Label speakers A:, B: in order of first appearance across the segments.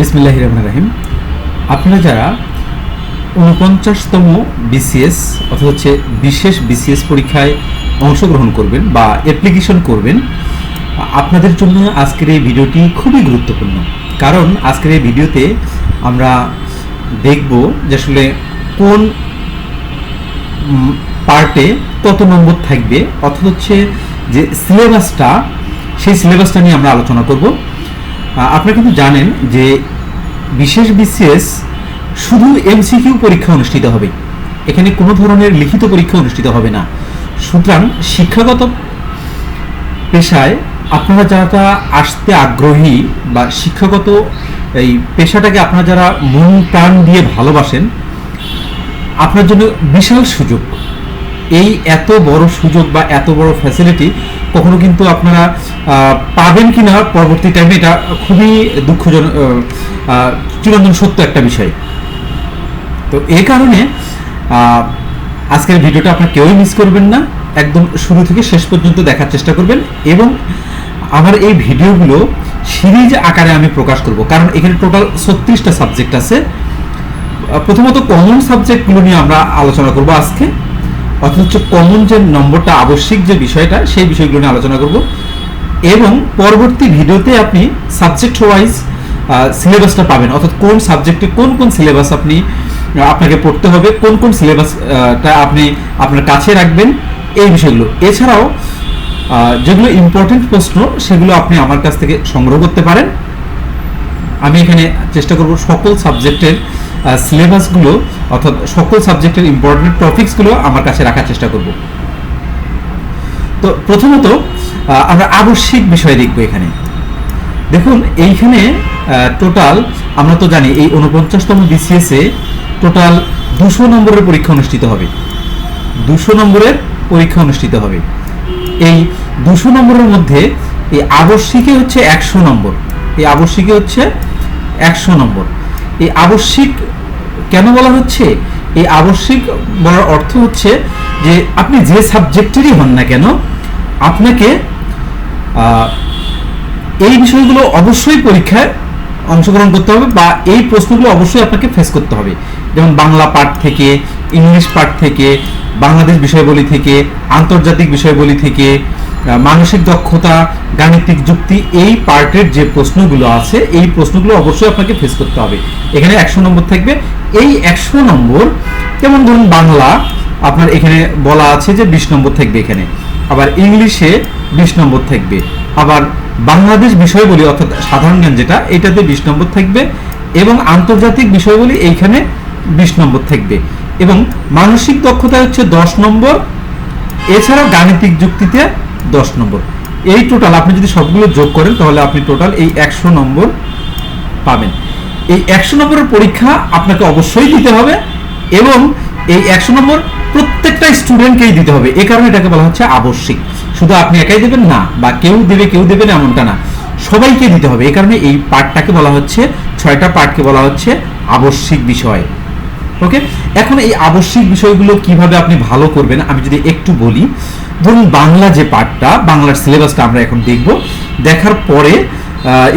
A: বিসমিল্লাহ রহমান রাহিম। আপনারা যারা উনপঞ্চাশতম বিসিএস অর্থাৎ হচ্ছে বিশেষ বিসিএস পরীক্ষায় অংশগ্রহণ করবেন বা অ্যাপ্লিকেশন করবেন, আপনাদের জন্য আজকের এই ভিডিওটি খুবই গুরুত্বপূর্ণ। কারণ আজকের এই ভিডিওতে আমরা দেখব যে আসলে কোন পার্টে কত নম্বর থাকবে, অর্থাৎ হচ্ছে যে সিলেবাসটা সেই সিলেবাসটা নিয়ে আমরা আলোচনা করব। আপনারা কিন্তু জানেন যে বিশেষ বিসিএস শুধু এমসিকিউ পরীক্ষা অনুষ্ঠিত হবে। এখানে কোনো ধরনের লিখিত পরীক্ষা অনুষ্ঠিত হবে না। সুতরাং শিক্ষাগত পেশায় আপনারা যারা আসতে আগ্রহী বা শিক্ষাগত এই পেশাটাকে আপনারা যারা মন প্রাণ দিয়ে ভালোবাসেন, আপনার জন্য বিশাল সুযোগ। এই এত বড় সুযোগ বা এত বড় ফ্যাসিলিটি কখনো কিন্তু আপনারা পাবেন কি না পরবর্তী টাইমে এটা খুবই দুঃখজনক চিরন্তন সত্য একটা বিষয়। তো এই কারণে আজকের ভিডিওটা আপনার কেউই মিস করবেন না। একদম শুরু থেকে শেষ পর্যন্ত দেখার চেষ্টা করবেন এবং আমার এই ভিডিওগুলো সিরিজ আকারে আমি প্রকাশ করব। কারণ এখানে টোটাল ছত্রিশটা সাবজেক্ট আছে। প্রথমত কমন সাবজেক্টগুলো নিয়ে আমরা আলোচনা করব আজকে। অর্থাৎ হচ্ছে কমন যে নম্বরটা আবশ্যিক যে বিষয়টা, সেই বিষয়গুলো নিয়ে আলোচনা করব। এবং পরবর্তী ভিডিওতে আপনি সাবজেক্ট ওয়াইজ সিলেবাসটা পাবেন। অর্থাৎ কোন সাবজেক্টে কোন কোন সিলেবাস আপনি আপনাকে পড়তে হবে, কোন কোন সিলেবাসটা আপনি আপনার কাছে রাখবেন, এই বিষয়গুলো। এছাড়াও যেগুলো ইম্পর্টেন্ট প্রশ্ন, সেগুলো আপনি আমার কাছ থেকে সংগ্রহ করতে পারেন। আমি এখানে চেষ্টা করব সকল সাবজেক্টের সিলেবাসগুলো অর্থাৎ সকল সাবজেক্টের ইম্পর্টেন্ট টপিকসগুলো আমার কাছে রাখার চেষ্টা করব। তো প্রথমত আমরা আবশ্যিক বিষয় দেখব এখানে। দেখুন, এইখানে টোটাল আমরা তো জানি এই উনপঞ্চাশতম বিসিএস টোটাল দুশো নম্বরের পরীক্ষা অনুষ্ঠিত হবে। দুশো নম্বরের পরীক্ষা অনুষ্ঠিত হবে। এই দুশো নম্বরের মধ্যে এই আবশ্যিকে হচ্ছে একশো নম্বর। এই আবশ্যিকে হচ্ছে একশো নম্বর। এই আবশ্যিক কেন বলা হচ্ছে? এই আবশ্যিক বলার অর্থ হচ্ছে যে আপনি যে সাবজেক্টেরই হন না কেন, আপনাকে এই বিষয়গুলো অবশ্যই পরীক্ষায় অংশগ্রহণ করতে হবে বা এই প্রশ্নগুলো অবশ্যই আপনাকে ফেস করতে হবে। যেমন বাংলা পাঠ থেকে ইংলিশ পাঠ থেকে, বাংলাদেশ বিষয়বলী থেকে, আন্তর্জাতিক বিষয়বলী থেকে মানসিক দক্ষতা, গাণিতিক যুক্তি এই পার্টের যে প্রশ্নগুলো আছে, এই প্রশ্নগুলো অবশ্যই আপনাকে ফেস করতে হবে। এখানে একশো নম্বর থাকবে। এই একশো নম্বর, যেমন ধরুন বাংলা, আপনার এখানে বলা আছে যে বিশ নম্বর থাকবে এখানে। আবার ইংলিশে বিশ নম্বর থাকবে। আবার বাংলাদেশ বিষয়বলী, অর্থাৎ সাধারণ জ্ঞান যেটা, এটাতে বিশ নম্বর থাকবে এবং আন্তর্জাতিক বিষয়বলী এইখানে বিশ নম্বর থাকবে। এবং মানসিক দক্ষতা হচ্ছে দশ নম্বর, এছাড়াও গাণিতিক যুক্তিতে দশ নম্বর। এই টোটাল আপনি যদি সবগুলো যোগ করেন, তাহলে আপনি টোটাল এই একশো নম্বর পাবেন। এই একশো নম্বরের পরীক্ষা আপনাকে অবশ্যই দিতে হবে এবং এই একশো নম্বর প্রত্যেকটা স্টুডেন্টকেই দিতে হবে। এ কারণে এটাকে বলা হচ্ছে আবশ্যিক। শুধু আপনি একাই দেবেন না, বা কেউ দেবে কেউ দেবে না, এমনটা না। সবাইকে দিতে হবে। এই কারণে এই পার্টটাকে বলা হচ্ছে, ছয়টা পার্টকে বলা হচ্ছে আবশ্যিক বিষয়। ওকে এখন এই আবশ্যিক বিষয়গুলো কীভাবে আপনি ভালো করবেন, আমি যদি একটু বলি, ধরুন বাংলা যে পার্টটা বাংলার সিলেবাসটা আমরা এখন দেখব, দেখার পরে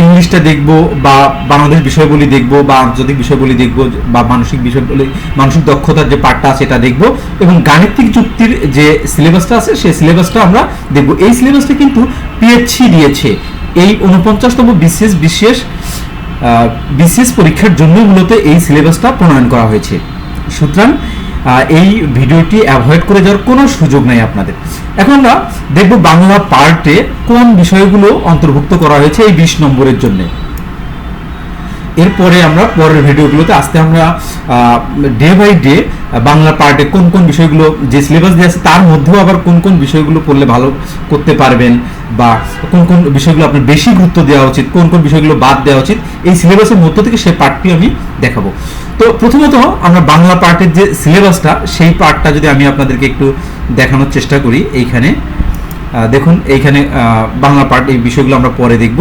A: ইংলিশটা দেখব বা বাংলাদেশ বিষয়গুলি দেখব বা আন্তর্জাতিক বিষয়বলী দেখব বা মানসিক বিষয়বলী, মানসিক দক্ষতার যে পার্টটা আছে এটা দেখব এবং গাণিতিক যুক্তির যে সিলেবাসটা আছে, সেই সিলেবাসটা আমরা দেখব। এই সিলেবাসটা কিন্তু পিএইচসি দিয়েছে। এই উনপঞ্চাশতম বিশেষ বিশেষ বিশেষ পরীক্ষার জন্য মূলত এই সিলেবাসটা প্রণয়ন করা হয়েছে। সুতরাং এই ভিডিওটি অ্যাভয়েড করে যাওয়ার কোনো সুযোগ নেই আপনাদের। এখন দেখব বাংলা পার্টে কোন বিষয়গুলো অন্তর্ভুক্ত করা হয়েছে এই বিশ নম্বরের জন্য। এরপরে আমরা পরের ভিডিওগুলোতে আস্তে আমরা ডে বাই ডে বাংলা পার্টে কোন কোন বিষয়গুলো যে সিলেবাস দেওয়া আছে তার মধ্যেও আবার কোন কোন বিষয়গুলো পড়লে ভালো করতে পারবেন বা কোন কোন বিষয়গুলো আপনার বেশি গুরুত্ব দেওয়া উচিত, কোন কোন বিষয়গুলো বাদ দেওয়া উচিত, এই সিলেবাসের মধ্য থেকে সেই পার্টটি আমি দেখাবো। তো প্রথমত আমরা বাংলা পার্টের যে সিলেবাসটা সেই পার্টটা যদি আমি আপনাদেরকে একটু দেখানোর চেষ্টা করি এইখানে। দেখুন, এইখানে বাংলা পার্ট এই বিষয়গুলো আমরা পরে দেখব।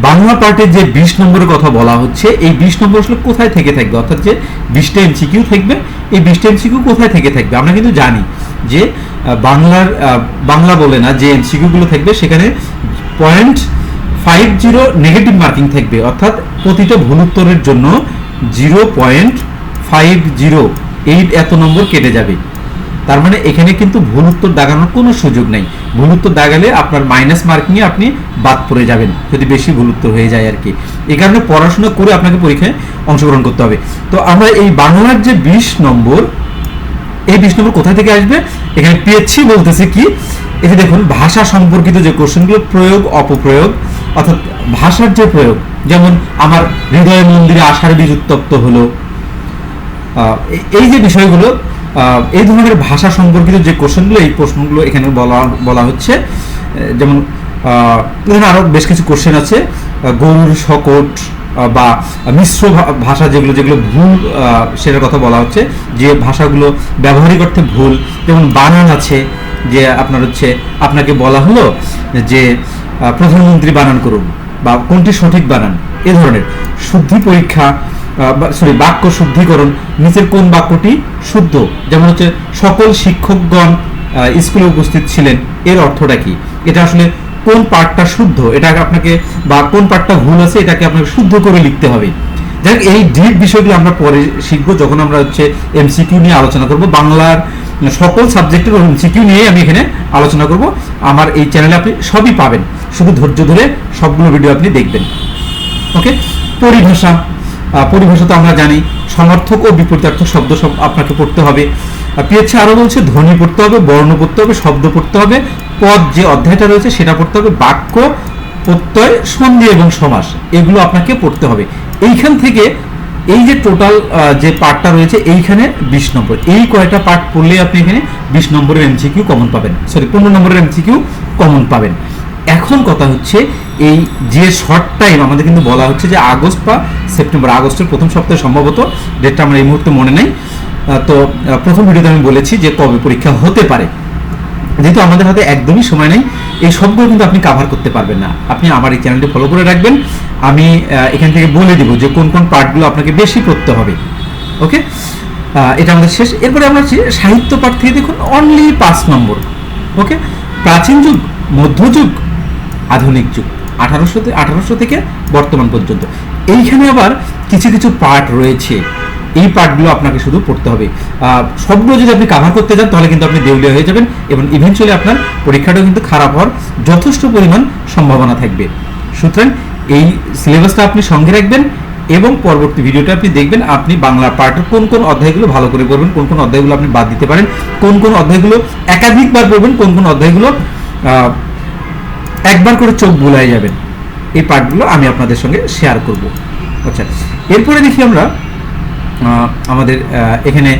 A: বাংলা পার্টের যে বিশ নম্বরের কথা বলা হচ্ছে, এই বিশ নম্বর আসলে কোথায় থেকে থাকবে? অর্থাৎ যে বিশটা এমসিকিউ থাকবে, এই বিশটা এমসিকিউ কোথায় থেকে থাকবে? আমরা কিন্তু জানি যে বাংলার বাংলা বলে না, যে এমসিকিউ গুলো থাকবে, সেখানে point five zero negative marking থাকবে। অর্থাৎ প্রতিটা ভুল উত্তরের জন্য zero point five zero eight এত নম্বর কেটে যাবে। তার মানে এখানে কিন্তু ভুল উত্তর দাগানোর কোনো সুযোগ নেই। ভুল উত্তর দাগালে আপনার মাইনাস মার্কিংয়ে আপনি বাদ পড়ে যাবেন, যদি বেশি ভুল উত্তর হয়ে যায় আর কি। এই কারণে পড়াশোনা করে আপনাকে পরীক্ষায় অংশগ্রহণ করতে হবে। তো আমরা এই বাংলার যে বিশ নম্বর, এই বিশ নম্বর কোথা থেকে আসবে? এখানে পিএইচসি বলতেছে কি যে দেখুন, ভাষা সম্পর্কিত যে কোশ্চেনগুলো, প্রয়োগ, অপপ্রয়োগ, অর্থাৎ ভাষার যে প্রয়োগ, যেমন আমার হৃদয় মন্দিরে আশার বীজ উত্তপ্ত হলো এই- যে বিষয়গুলো এই ধরনের ভাষা সম্পর্কিত যে কোশ্চেনগুলো, এই প্রশ্নগুলো এখানে বলা বলা হচ্ছে। যেমন এখানে আরও বেশ কিছু কোশ্চেন আছে। গরুর শকট বা মিশ্র ভাষা যেগুলো যেগুলো ভুল সেটার কথা বলা হচ্ছে। যে ভাষাগুলো ব্যবহারিক অর্থে ভুল, যেমন বানান আছে, যে আপনার হচ্ছে, আপনাকে বলা হলো যে প্রধানমন্ত্রী বানান করুন, বা কোনটি সঠিক বানান, এ ধরনের। শুদ্ধি পরীক্ষা সরি বাক্য শুদ্ধিকরণ, নিচের কোন বাক্যটি শুদ্ধ? যেমন হচ্ছে, সকল শিক্ষকগণ স্কুলে উপস্থিত ছিলেন। এর অর্থটা কি? এটা আসলে কোন পার্টটা শুদ্ধ? এটা আপনাকে, বা কোন পার্টটা ভুল আছে, এটাকে আপনাকে শুদ্ধ করে লিখতে হবে। যাই এই ডিপ বিষয়গুলো আমরা পরে শিখব, যখন আমরা হচ্ছে এমসিকিউ নিয়ে আলোচনা করব। বাংলার সকল সাবজেক্টের এমসিকিউ নিয়ে আমি এখানে আলোচনা করব। আমার এই চ্যানেলে আপনি সবই পাবেন। শুধু ধৈর্য ধরে সবগুলো ভিডিও আপনি দেখবেন। ওকে পরিভাষা পরিভাষা তো আমরা জানি সমর্থক ও বিপরীতার্থক শব্দ সব আপনাকে পড়তে হবে। পিএইচসি আরও বলছে, ধ্বনি পড়তে হবে, বর্ণ পড়তে হবে, শব্দ পড়তে হবে, পদ যে অধ্যায়টা রয়েছে সেটা পড়তে হবে, বাক্য, প্রত্যয়, সন্ধি এবং সমাস। এগুলো আপনাকে পড়তে হবে। এইখান থেকে এই যে টোটাল যে পার্টটা রয়েছে, এইখানে বিশ নম্বর। এই কয়টা পার্ট পড়লে আপনি এখানে বিশ নম্বরের এমসিকিউ কমন পাবেন। সরি পনেরো নম্বরের এমসিকিউ কমন পাবেন। এখন কথা হচ্ছে এই যে শর্ট টাইম আমাদের কিন্তু বলা হচ্ছে যে আগস্ট বা সেপ্টেম্বর, আগস্টের প্রথম সপ্তাহে সম্ভবত ডেটটা আমার এই মুহূর্তে মনে নেই। তো প্রথম ভিডিওতে আমি বলেছি যে কবে পরীক্ষা হতে পারে। যেহেতু আমাদের হাতে একদমই সময় নেই, এই সবগুলো কিন্তু আপনি কাভার করতে পারবেন না। আপনি আমার এই চ্যানেলটি ফলো করে রাখবেন। আমি এখান থেকে বলে দিব যে কোন কোন পার্টগুলো আপনাকে বেশি পড়তে হবে। ওকে এটা আমাদের শেষ। এরপরে আমরা সাহিত্য পাঠ থেকে দেখুন অনলি পাঁচ নম্বর। ওকে প্রাচীন যুগ মধ্যযুগ আধুনিক যুগ, আঠারোশো আঠারোশো থেকে বর্তমান পর্যন্ত। এইখানে আবার কিছু কিছু পার্ট রয়েছে। এই পার্টগুলো আপনাকে শুধু পড়তে হবে। সবগুলো যদি আপনি কাভার করতে যান, তাহলে কিন্তু আপনি দেউলিয়া হয়ে যাবেন এবং ইভেনচুয়ালি আপনার পরীক্ষাটাও কিন্তু খারাপ হওয়ার যথেষ্ট পরিমাণ সম্ভাবনা থাকবে। সুতরাং এই সিলেবাসটা আপনি সঙ্গে রাখবেন এবং পরবর্তী ভিডিওটা আপনি দেখবেন, আপনি বাংলা পার্টের কোন কোন অধ্যায়গুলো ভালো করে পড়বেন, কোন কোন অধ্যায়গুলো আপনি বাদ দিতে পারেন, কোন কোন অধ্যায়গুলো একাধিকবার পড়বেন, কোন কোন অধ্যায়গুলো একবার করে চোখ বুলাই যাবেন। এই পার্টগুলো আমি আপনাদের সঙ্গে শেয়ার করব। আচ্ছা এরপরে দেখি আমরা আমাদের এখানে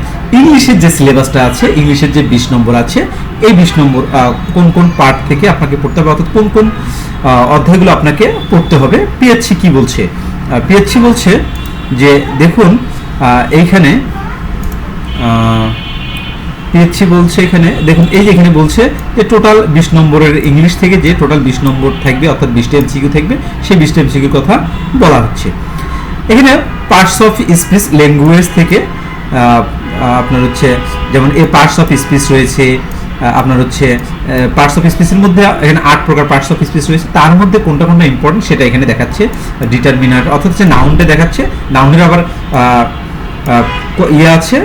A: ইংলিশের যে সিলেবাসটা আছে, ইংলিশের যে বিশ নম্বর আছে, এই বিশ নম্বর কোন কোন পার্ট থেকে আপনাকে পড়তে হবে, অর্থাৎ কোন কোন অধ্যায়গুলো আপনাকে পড়তে হবে। পিএইচসি কি বলছে? পিএইচসি বলছে যে, দেখুন এইখানে পিএইচসি বলছে এখানে, দেখুন, এই যে এখানে বলছে যে টোটাল বিশ নম্বরের ইংলিশ থেকে যে টোটাল বিশ নম্বর থাকবে, অর্থাৎ বিশটা এমসিকিউ থাকবে, সেই বিশটা এমসিকিউর কথা বলা হচ্ছে। এখানে পার্টস অফ স্পিচ ল্যাঙ্গুয়েজ থেকে আপনার হচ্ছে, যেমন এই পার্টস অফ স্পিচ রয়েছে আপনার হচ্ছে পার্টস অফ স্পিচের মধ্যে এখানে আট প্রকার পার্টস অফ স্পিচ রয়েছে, তার মধ্যে কোনটা কোনটা ইম্পর্টেন্ট সেটা এখানে দেখাচ্ছে ডিটারমিনার অর্থাৎ হচ্ছে নাউনটা দেখাচ্ছে নাউনের আবার ইয়ে আছে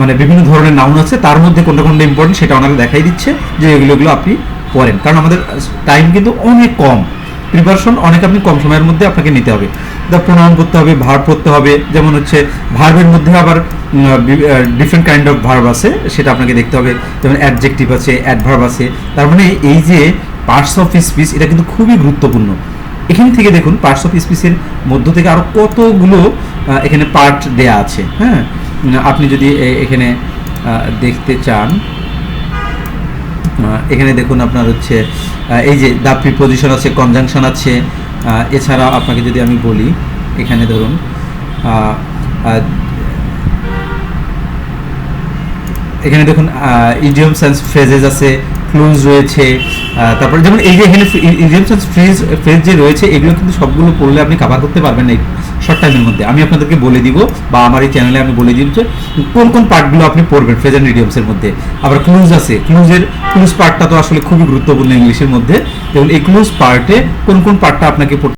A: মানে বিভিন্ন ধরনের নাউন আছে, তার মধ্যে কোনটা কোনটা ইম্পর্টেন্ট সেটা ওনারা দেখাই দিচ্ছে যে এগুলো এগুলো আপনি পড়েন। কারণ আমাদের টাইম কিন্তু অনেক কম। প্রিপারেশন অনেক আপনি কম সময়ের মধ্যে আপনাকে নিতে হবে। দা প্রণয়ন করতে হবে ভার্ব পড়তে হবে, যেমন হচ্ছে ভার্বের মধ্যে আবার ডিফারেন্ট কাইন্ড অফ ভার্ব আছে, সেটা আপনাকে দেখতে হবে। যেমন অ্যাডজেক্টিভ আছে অ্যাডভার্ব আছে। তার মানে এই যে পার্টস অফ স্পিচ এটা কিন্তু খুবই গুরুত্বপূর্ণ। এখান থেকে দেখুন পার্টস অফ স্পিচের মধ্য থেকে আরও কতগুলো এখানে পার্ট দেয়া আছে হ্যাঁ? আপনি যদি এখানে দেখতে চান এখানে দেখুন আপনার হচ্ছে এই যে দা প্রিপোজিশন আছে কনজাংশন আছে এছাড়া আপনাকে যদি আমি বলি, এখানে ধরুন এখানে দেখুন ইডিয়ম সেন্স ফ্রেজেস আছে ক্লুজ রয়েছে তারপরে যেমন এই যে এখানে ইডিয়ম সেন্স ফ্রেজ ফ্রেজ যে রয়েছে, এগুলো কিন্তু সবগুলো পড়লে আপনি কাভার করতে পারবেন না শর্ট টাইমের মধ্যে। আমি আপনাদেরকে বলে দিব, বা আমার এই চ্যানেলে আমি বলে দিব যে কোন কোন পার্টগুলো আপনি পড়বেন ফ্রেজেন্ট ইডিয়মসের মধ্যে। আবার ক্লুজ আছে। ক্লুজের ক্লুজ পার্টটা তো আসলে খুবই গুরুত্বপূর্ণ ইংলিশের মধ্যে। এবং এই ক্লুজ পার্টে কোন কোন পার্টটা আপনাকে পড়তে